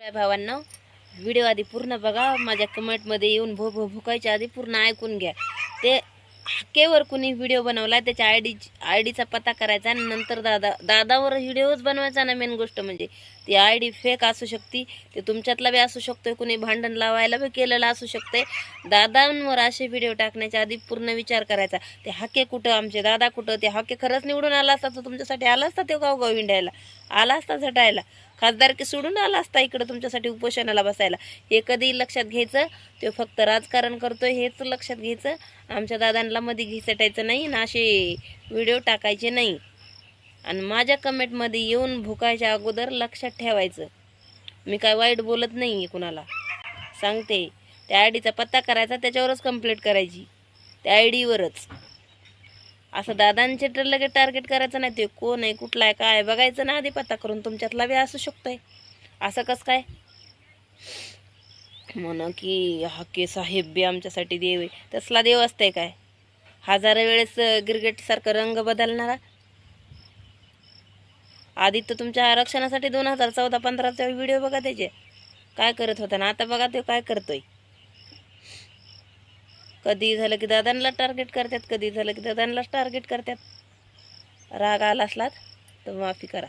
काय भावांना व्हिडिओ आधी पूर्ण बघा. माझ्या कमेंटमध्ये येऊन भो भो भुकायच्या आधी पूर्ण ऐकून घ्या. ते हक्केवर कुणी व्हिडिओ बनवला त्याच्या आय डी आय डीचा पत्ता करायचा आणि नंतर दादा दादावर व्हिडिओच बनवायचा ना मेन गोष्ट म्हणजे. ती आय डी फेक असू शकते ते तुमच्यातला बी असू शकतो कुणी भांडण लावायला बी केलेलं असू शकते दादांवर असे व्हिडिओ टाकण्याच्या आधी पूर्ण विचार करायचा. ते हाके कुठं आमचे दादा कुठं? ते हाके खरंच निवडून आला असता तर तुमच्यासाठी आला असता ते गावगाव हिंडायला आला असता झटायला. खासदारकी सोडून आला असता इकडं तुमच्यासाठी उपोषणाला बसायला. हे कधी लक्षात घ्यायचं ते फक्त राजकारण करतोय हेच लक्षात घ्यायचं. आमच्या दादांना मध्ये घिसटायचं नाही ना असे व्हिडिओ टाकायचे नाही. आणि माझ्या कमेंटमध्ये येऊन भुकायच्या अगोदर लक्षात ठेवायचं. मी काय वाईट बोलत नाही कुणाला. सांगते त्या आय डीचा पत्ता करायचा त्याच्यावरच कंप्लीट करायची. त्या आय डीवरच. असं दादांचे तर लगेच टार्गेट करायचं नाही ते कोण आहे कुठला आहे काय बघायचं ना आधी पत्ता करून तुमच्यातला बी असू शकतोय. असं कसं काय? म्हण की हा के साहेब बी आमच्यासाठी देव आहे. तसला देव असतंय काय? हजारो वेळेस गिरगेट सारखं रंग बदलणारा? आधी तर तुमच्या आरक्षणासाठी दोन हजार चौदा पंधराचा व्हिडिओ बघा त्याचे. काय करत होता ना? आता बघा ते काय करतोय. कधी झालं की दादांना टार्गेट करतात कधी झालं की दादांनाच टार्गेट करतात. राग आला असलात तर माफी करा.